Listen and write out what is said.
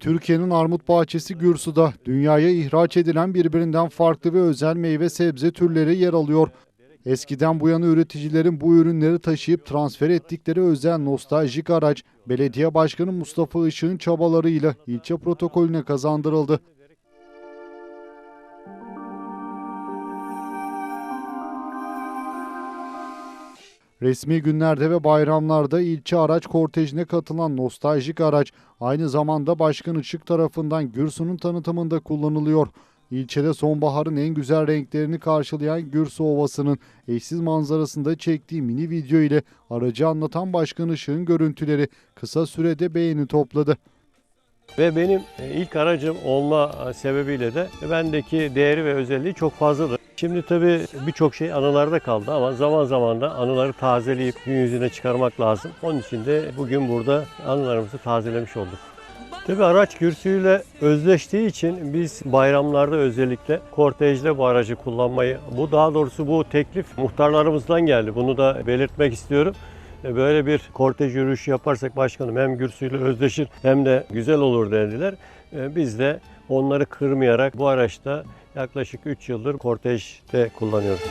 Türkiye'nin armut bahçesi Gürsu'da dünyaya ihraç edilen birbirinden farklı ve özel meyve sebze türleri yer alıyor. Eskiden bu yana üreticilerin bu ürünleri taşıyıp transfer ettikleri özel nostaljik araç belediye başkanı Mustafa Işık'ın çabalarıyla ilçe protokolüne kazandırıldı. Resmi günlerde ve bayramlarda ilçe araç kortejine katılan nostaljik araç aynı zamanda Başkan Işık tarafından Gürsu'nun tanıtımında kullanılıyor. İlçede sonbaharın en güzel renklerini karşılayan Gürsu Ovası'nın eşsiz manzarasında çektiği mini video ile aracı anlatan Başkan Işık'ın görüntüleri kısa sürede beğeni topladı. Ve benim e, ilk aracım olma e, sebebiyle de bendeki değeri ve özelliği çok fazladır. Şimdi tabii birçok şey anılarda kaldı ama zaman zaman da anıları tazeleyip gün yüzüne çıkarmak lazım. Onun için de bugün burada anılarımızı tazelemiş olduk. Tabii araç kürsüyle özleştiği için biz bayramlarda özellikle kortejde bu aracı kullanmayı, bu daha doğrusu bu teklif muhtarlarımızdan geldi. Bunu da belirtmek istiyorum. E, Böyle bir kortej yürüyüşü yaparsak başkanım hem gürsüyle özleşir hem de güzel olur dediler. E, Biz de onları kırmayarak bu araçta yaklaşık 3 yıldır kortejde kullanıyoruz.